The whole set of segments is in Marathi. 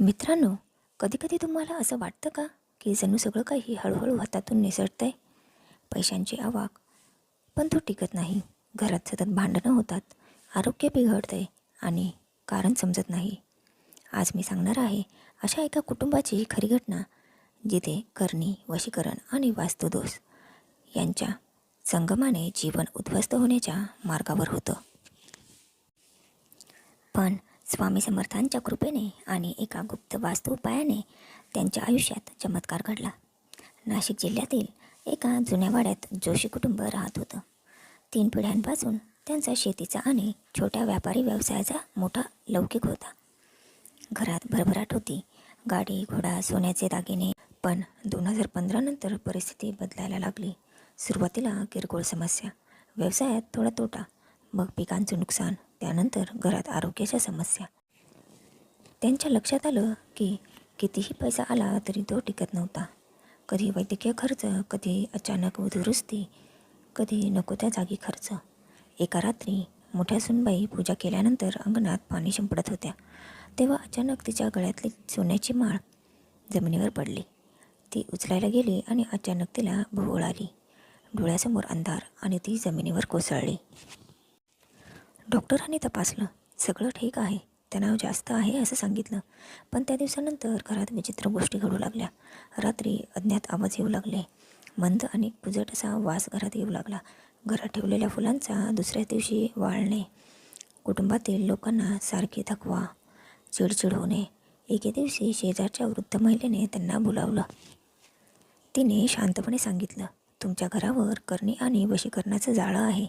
मित्रांनो कधीकधी तुम्हाला असं वाटतं का की जणू सगळं काही हळूहळू हातातून निसटतंय? पैशांची आवाक पण तो टिकत नाही. घरात सतत भांडणं होतात. आरोग्य बिघडतंय आणि कारण समजत नाही. आज मी सांगणार आहे अशा एका कुटुंबाची खरी घटना जिथे करणी वशीकरण आणि वास्तुदोष यांच्या संगमाने जीवन उद्ध्वस्त होण्याच्या मार्गावर होतं. पण स्वामी समर्थांच्या कृपेने आणि एका गुप्त वास्तू उपायाने त्यांच्या आयुष्यात चमत्कार घडला. नाशिक जिल्ह्यातील एका जुन्या वाड्यात जोशी कुटुंब राहत होतं. तीन पिढ्यांपासून त्यांचा शेतीचा आणि छोट्या व्यापारी व्यवसायाचा मोठा लौकिक होता. घरात भरभराट होती. गाडी घोडा सोन्याचे दागिने. पण दोन हजार पंधरा नंतर परिस्थिती बदलायला लागली. सुरुवातीला किरकोळ समस्या. व्यवसायात थोडा तोटा. मग पिकांचं नुकसान. त्यानंतर घरात आरोग्याच्या समस्या. त्यांच्या लक्षात आलं की कितीही पैसा आला तरी तो टिकत नव्हता. कधी वैद्यकीय खर्च कधी अचानक दुरुस्ती कधी नको त्या जागी खर्च. एका रात्री मोठ्या सुनबाई पूजा केल्यानंतर अंगणात पाणी शिंपडत होत्या. तेव्हा अचानक तिच्या गळ्यातली सोन्याची माळ जमिनीवर पडली. ती उचलायला गेली आणि अचानक तिला भोवळ आली. डोळ्यासमोर अंधार आणि ती जमिनीवर कोसळली. डॉक्टरांनी तपासलं. सगळं ठीक आहे. तणाव जास्त आहे असं सांगितलं. पण त्या दिवसानंतर घरात विचित्र गोष्टी घडू लागल्या. रात्री अज्ञात आवाज येऊ लागले. मंद आणि कुजट असा वास घरात येऊ लागला. घरात ठेवलेल्या फुलांचा दुसऱ्या दिवशी वाळणे. कुटुंबातील लोकांना सारखी थकवा चिडचिड होणे. एके दिवशी शेजारच्या वृद्ध महिलेने त्यांना बोलावलं. तिने शांतपणे सांगितलं तुमच्या घरावर करणी आणि वशीकरणाचं जाळं आहे.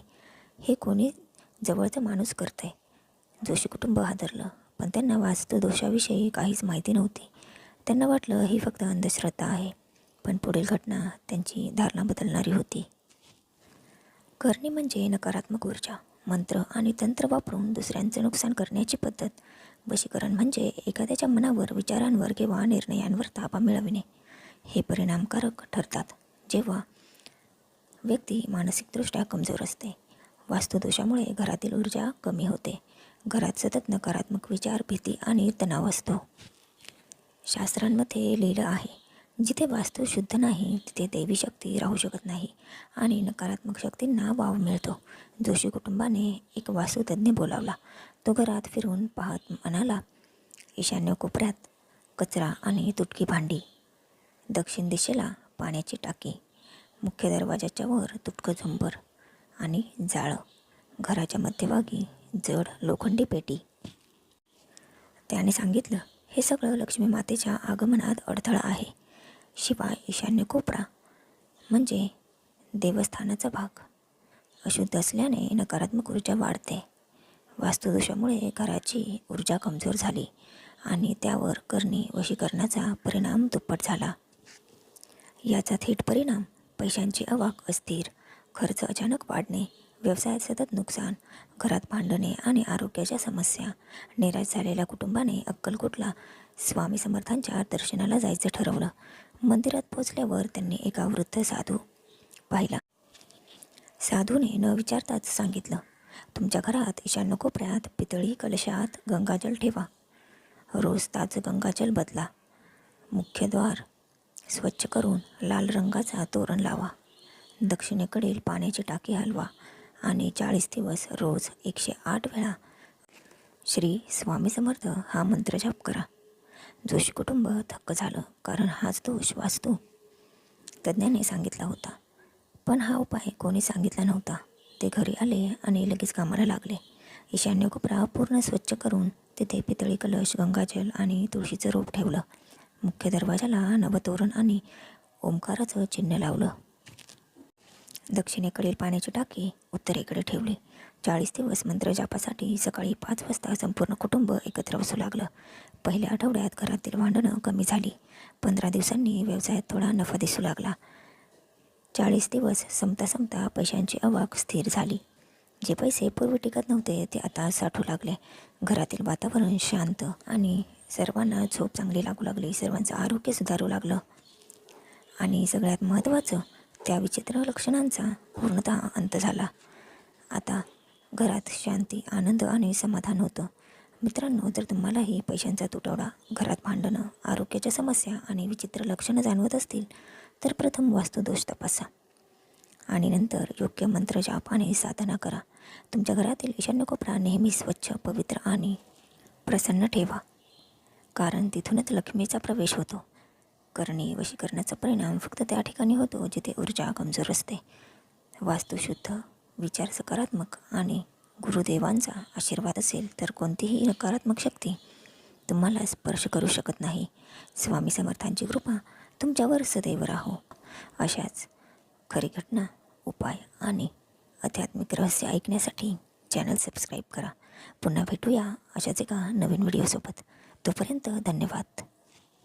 हे कोणी जवळचं माणूस करते जोशी कुटुंब हादरलं पण त्यांना वास्तू दोषाविषयी काहीच माहिती नव्हती. त्यांना वाटलं ही फक्त अंधश्रद्धा आहे पण पुढील घटना त्यांची धारणा बदलणारी होती. करणी म्हणजे नकारात्मक ऊर्जा मंत्र आणि तंत्र वापरून दुसऱ्यांचं नुकसान करण्याची पद्धत. वशीकरण म्हणजे एखाद्याच्या मनावर विचारांवर किंवा निर्णयांवर ताबा मिळविणे. हे परिणामकारक ठरतात जेव्हा व्यक्ती मानसिकदृष्ट्या कमजोर असते. वास्तुदोषामुळे घरातील ऊर्जा कमी होते. घरात सतत नकारात्मक विचार भीती आणि तणाव असतो. शास्त्रांमध्ये लिहिलं आहे जिथे वास्तू शुद्ध नाही तिथे देवी शक्ती राहू शकत नाही आणि नकारात्मक शक्तींना वाव मिळतो. जोशी कुटुंबाने एक वास्तुतज्ञ बोलावला. तो घरात फिरून पाहत म्हणाला ईशान्य कोपऱ्यात कचरा आणि तुटकी भांडी. दक्षिण दिशेला पाण्याची टाकी. मुख्य दरवाजाच्या वर तुटकं झुंबर. आणि जाळं. घराच्या मध्यभागी जड लोखंडी पेटी. त्याने सांगितलं हे सगळं लक्ष्मी मातेच्या आगमनात अडथळा आहे. शिवाय ईशान्य कोपरा म्हणजे देवस्थानाचा भाग अशुद्ध असल्याने नकारात्मक ऊर्जा वाढते. वास्तुदोषामुळे घराची ऊर्जा कमजोर झाली आणि त्यावर करणी वशीकरणाचा परिणाम दुप्पट झाला. याचा थेट परिणाम पैशांची अवाक अस्थिर खर्च अचानक वाढणे व्यवसायात सतत नुकसान घरात भांडणे आणि आरोग्याच्या समस्या निराश झालेल्या कुटुंबाने अक्कलकोटला स्वामी समर्थांच्या दर्शनाला जायचं ठरवलं. मंदिरात पोचल्यावर त्यांनी एका वृद्ध साधू पाहिला. साधूने न विचारताच सांगितलं तुमच्या घरात ईशान्य कोपऱ्यात पितळी कलशात गंगाजल ठेवा. रोज ताज गंगाजल बदला. मुख्यद्वार स्वच्छ करून लाल रंगाचा तोरण लावा. दक्षिणेकडील पाण्याची टाकी हलवा आणि चाळीस दिवस रोज एकशे आठ वेळा. श्री स्वामी समर्थ हा मंत्र जाप करा. जोशी कुटुंब थक्क झालं कारण हाच दोष वास्तू तज्ज्ञाने सांगितला होता. पण हा उपाय कोणी सांगितला नव्हता. ते घरी आले आणि लगेच कामाला लागले. ईशान्य कोपरा पूर्ण स्वच्छ करून तिथे पितळी कलश गंगाजल आणि तुळशीचं रोप ठेवलं. मुख्य दरवाजाला नवतोरण आणि ओंकाराचं चिन्ह लावलं. दक्षिणेकडील पाण्याची टाकी उत्तरेकडे ठेवली. चाळीस दिवस मंत्र जापासाठी सकाळी पाच वाजता संपूर्ण कुटुंब एकत्र बसू लागलं. पहिल्या आठवड्यात घरातील भांडणं कमी झाली. पंधरा दिवसांनी व्यवसायात थोडा नफा दिसू लागला. चाळीस दिवस संपता संपता पैशांची अवाक स्थिर झाली. जे पैसे पूर्वी टिकत नव्हते ते आता साठू लागले. घरातील वातावरण शांत आणि सर्वांना झोप चांगली लागू लागली. सर्वांचं आरोग्य सुधारू लागलं. आणि सगळ्यात महत्त्वाचं त्या विचित्र लक्षणांचा पूर्णतः अंत झाला. आता घरात शांती आनंद आणि समाधान होतं. मित्रांनो जर तुम्हालाही पैशांचा तुटवडा घरात भांडणं आरोग्याच्या समस्या आणि विचित्र लक्षणं जाणवत असतील तर प्रथम वास्तुदोष तपासा. आणि नंतर योग्य मंत्र जाप आणि साधना करा. तुमच्या घरातील ईशान्य कोपरा नेहमी स्वच्छ पवित्र आणि प्रसन्न ठेवा. कारण तिथूनच लक्ष्मीचा प्रवेश होतो. करणे वशीकरणाचा परिणाम फक्त त्या ठिकाणी होतो जिथे ऊर्जा कमजोर असते. वास्तुशुद्ध विचार सकारात्मक आणि गुरुदेवांचा आशीर्वाद असेल तर कोणतीही नकारात्मक शक्ती तुम्हाला स्पर्श करू शकत नाही. स्वामी समर्थांची कृपा तुमच्यावर सदैव राहो. अशाच खरी घटना उपाय आणि आध्यात्मिक रहस्य ऐकण्यासाठी चॅनल सबस्क्राईब करा. पुन्हा भेटूया अशाच एका नवीन व्हिडिओसोबत. तोपर्यंत धन्यवाद.